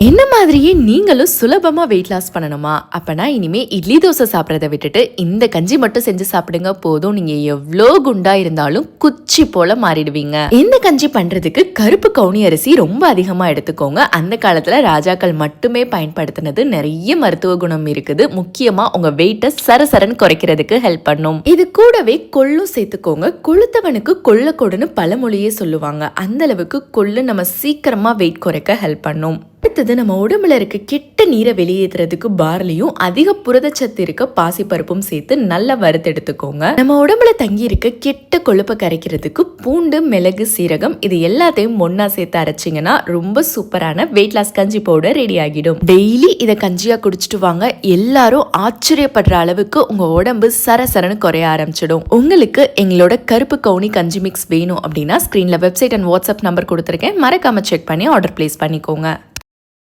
என்ன மாதிரியே நீங்களும் சுலபமாக வெயிட் லாஸ் பண்ணணுமா? அப்போனா இனிமேல் இட்லி தோசை சாப்பிட்றத விட்டுட்டு இந்த கஞ்சி மட்டும் செஞ்சு சாப்பிடுங்க. போதும். நீங்கள் எவ்வளோ குண்டா இருந்தாலும் குச்சி போல மாறிடுவீங்க. இந்த கஞ்சி பண்ணுறதுக்கு கருப்பு கவுனி அரிசி ரொம்ப அதிகமாக எடுத்துக்கோங்க. அந்த காலத்தில் ராஜாக்கள் மட்டுமே பயன்படுத்தினது நிறைய மருத்துவ குணம் இருக்குது. முக்கியமாக உங்கள் வெயிட்டை சரசரன்னு குறைக்கிறதுக்கு ஹெல்ப் பண்ணும். இது கூடவே கொள்ளும் சேர்த்துக்கோங்க. கொளுத்தவனுக்கு கொள்ளக்கொடுன்னு பழமொழியே சொல்லுவாங்க. அந்த அளவுக்கு கொள்ளு நம்ம சீக்கிரமாக வெயிட் குறைக்க ஹெல்ப் பண்ணும். அடுத்தது நம்ம உடம்புல இருக்க கெட்ட நீரை வெளியேற்றுறதுக்கு பார்லியும் அதிக புரதச்சத்து இருக்க பாசிப்பருப்பும் சேர்த்து நல்லா வறுத்தெடுத்துக்கோங்க. நம்ம உடம்புல தங்கி இருக்க கெட்ட கொழுப்பை கரைக்கிறதுக்கு பூண்டு மிளகு சீரகம் இது எல்லாத்தையும் ஒன்னா சேர்த்து அரைச்சிங்கன்னா ரொம்ப சூப்பரான வெயிட் லாஸ் கஞ்சி பவுடர் ரெடி ஆகிடும். டெய்லி இதை கஞ்சியா குடிச்சிட்டு வாங்க. எல்லாரும் ஆச்சரியப்படுற அளவுக்கு உங்க உடம்பு சரசரன்னு குறைய ஆரம்பிச்சிடும். உங்களுக்கு எங்களோட கருப்பு கவுனி கஞ்சி மிக்ஸ் வேணும் அப்படின்னா ஸ்கிரீன்ல வெப்சைட் அண்ட் வாட்ஸ்அப் நம்பர் கொடுத்துருக்கேன். மறக்காம செக் பண்ணி ஆர்டர் பிளேஸ் பண்ணிக்கோங்க.